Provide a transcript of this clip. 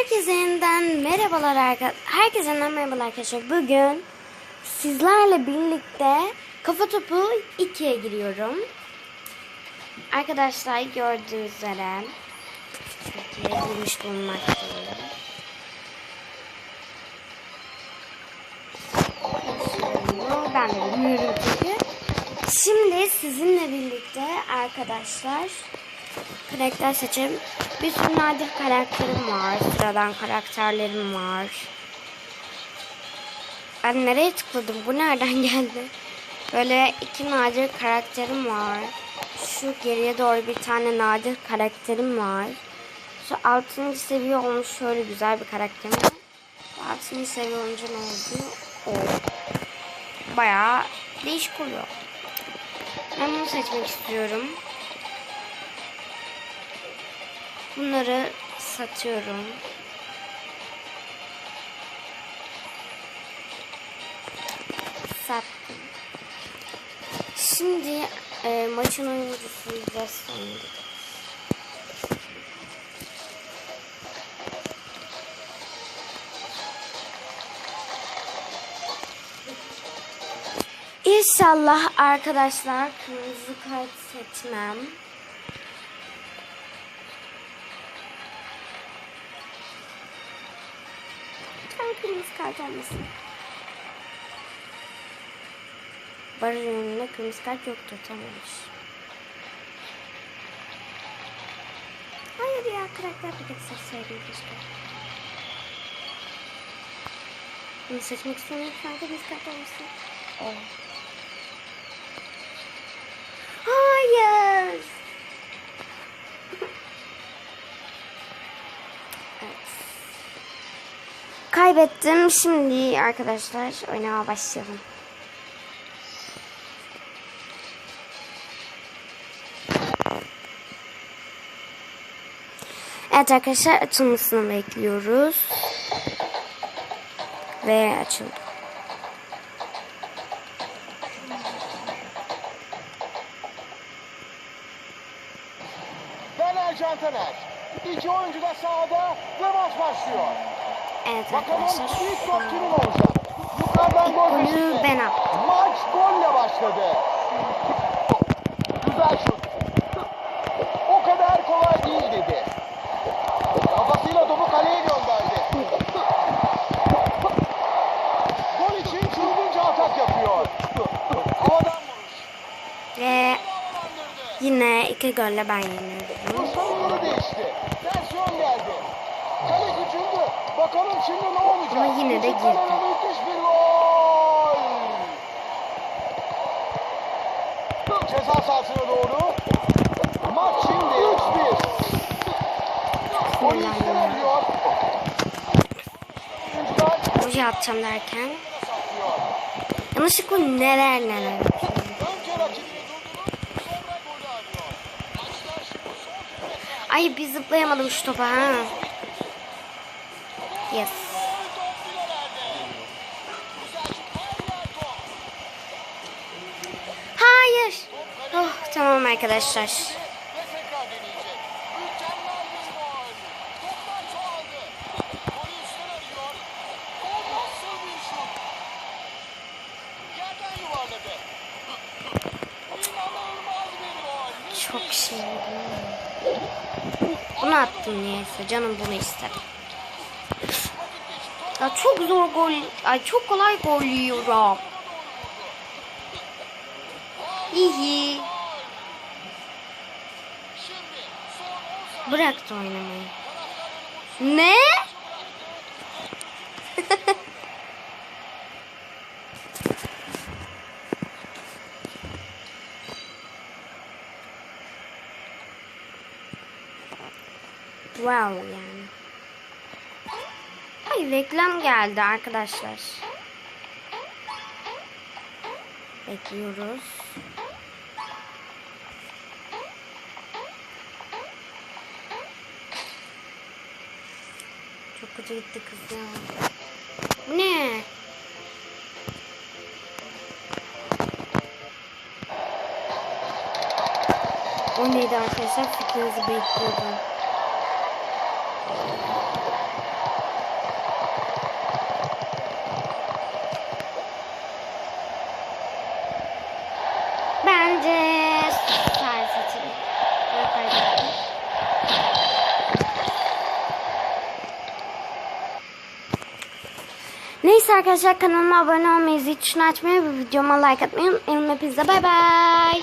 Herkese yeniden merhabalar arkadaşlar. Herkese yeniden merhabalar arkadaşlar. Bugün sizlerle birlikte kafa topu 2'ye giriyorum. Arkadaşlar gördüğünüz üzere 2'ye girmiş bulunmaktayım. Ben de bilmiyorum çünkü. Şimdi sizinle birlikte arkadaşlar karakter seçelim. Bir sürü nadir karakterim var. Sıradan karakterlerim var. Ben nereye tıkladım? Bu nereden geldi? Böyle iki nadir karakterim var. Şu geriye doğru bir tane nadir karakterim var. Şu altıncı seviye olmuş şöyle güzel bir karakterim var. Altıncı seviye olunca ne oldu? O. Bayağı değişik oluyor. Ben bunu seçmek istiyorum. Bunları satıyorum. Sattım. Şimdi e, maçın oyuncusu Weston. İnşallah arkadaşlar kırmızı kart seçmem. Kırmızı kart olmasın. Barın önünde kırmızı kart yoktur tamammış. Hayır ya karakter paketi seçseydim keşke. Bunu seçmek istiyorum lütfen kırmızı kart olmasın. Oh. Hayır. Evet. Kaybettim. Şimdi arkadaşlar oynamaya başlayalım. Evet arkadaşlar açılmasını bekliyoruz. Ve açıldı. Fener Cantaner. İki oyuncu da sahada ve maç başlıyor. Evet arkadaşlar. ilk gol kimin olacak? Yukarıdan gol golü ben attım. Maç golle başladı. Güzel şut. O kadar kolay değil dedi. Kafasıyla topu kaleye gönderdi. Gol için çılgınca atak yapıyor. Havadan vuruş. Ve yine iki golle ben yeniyorum. Pozisyon yeri değişti. Tersiyon geldi. Küçüldü. Bakalım şimdi ne olacak? Ama yine de girdi. müthiş bir gol. Ceza sahasına doğru. Maç şimdi 3-1. Golü üstüne. Oyuncular Hoca atacağım derken yanlışlıkla neler neler yapıyorum. Önce rakibini durdurup sonra golü arıyor. Maçlar şimdi son 45 saniye. Ay bir zıplayamadım şu topa ha. Yes. Hayır. Oh, tamam arkadaşlar. Çok şey. Bunu attım niyeyse. Canım bunu istedi. Ya çok zor gol. Ay çok kolay gol yiyorum. Hihi. Şimdi son 10 saniye. Bıraktı oynamayı. Ne? wow yani. Ay reklam geldi arkadaşlar. Bekliyoruz. Çok kötü gitti kız ne? O neydi arkadaşlar? Fikrinizi bekliyorum. Seçelim. Ben kaybettim. Neyse arkadaşlar kanalıma abone olmayı, zil açmayı ve videoma like atmayı unutmayın. Hepinize bay bay.